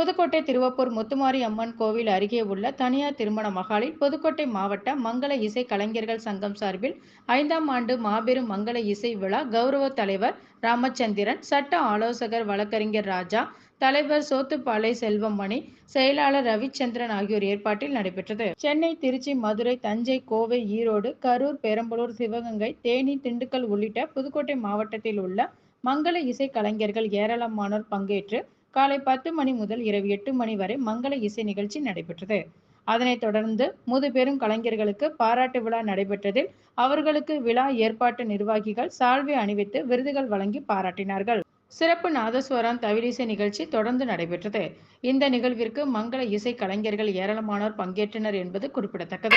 புதுக்கோட்டை திருவப்பூர் முத்துமாரி அம்மன் கோவில் அருகே உள்ள தனியார் திருமண மகாலில் புதுக்கோட்டை மாவட்ட மங்கள இசை கலைஞர்கள் சங்கம் சார்பில் ஐந்தாம் ஆண்டு மாபெரும் மங்கள இசை விழா கௌரவ தலைவர் ராமச்சந்திரன் சட்ட ஆலோசகர் வழக்கறிஞர் ராஜா தலைவர் சோத்துப்பாளை செல்வமணி செயலாளர் ரவிச்சந்திரன் ஆகியோர் ஏற்பாட்டில் நடைபெற்றது. சென்னை திருச்சி மதுரை தஞ்சை கோவை ஈரோடு கரூர் பெரம்பலூர் சிவகங்கை தேனி திண்டுக்கல் உள்ளிட்ட புதுக்கோட்டை மாவட்டத்தில் உள்ள மங்கள இசை கலைஞர்கள் ஏராளமானோர் பங்கேற்று காலை பத்து மணி முதல் இரவு எட்டு மணி வரை மங்கள இசை நிகழ்ச்சி நடைபெற்றது. அதனைத் தொடர்ந்து முதுபெரும் கலைஞர்களுக்கு பாராட்டு விழா நடைபெற்றதில் அவர்களுக்கு விழா ஏற்பாட்டு நிர்வாகிகள் சால்வை அணிவித்து விருதுகள் வழங்கி பாராட்டினார்கள். சிறப்பு நாதஸ்வரம் தவிலிசை நிகழ்ச்சி தொடர்ந்து நடைபெற்றது. இந்த நிகழ்விற்கு மங்கள இசை கலைஞர்கள் ஏராளமானோர் பங்கேற்றனர் என்பது குறிப்பிடத்தக்கது.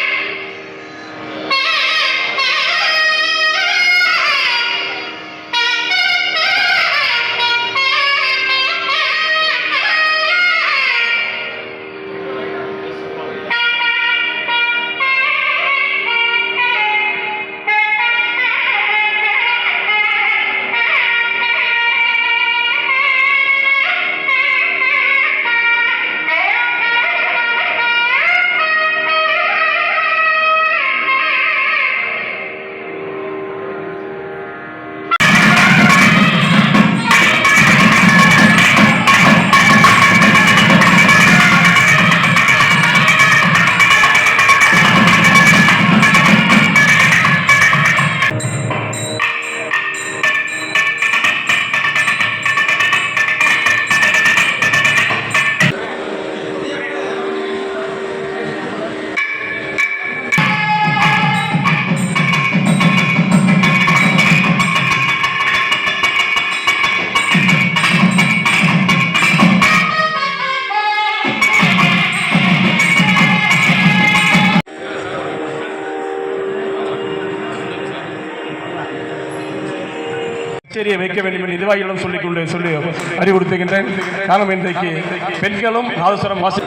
கச்சேரியை வைக்க வேண்டும் என்று நிர்வாகிகளும் சொல்லிக் கொண்டு சொல்லி அறிவுறுத்துகின்றேன். காரணம் இன்றைக்கு பெண்களும் நாதஸ்வரம் வாசி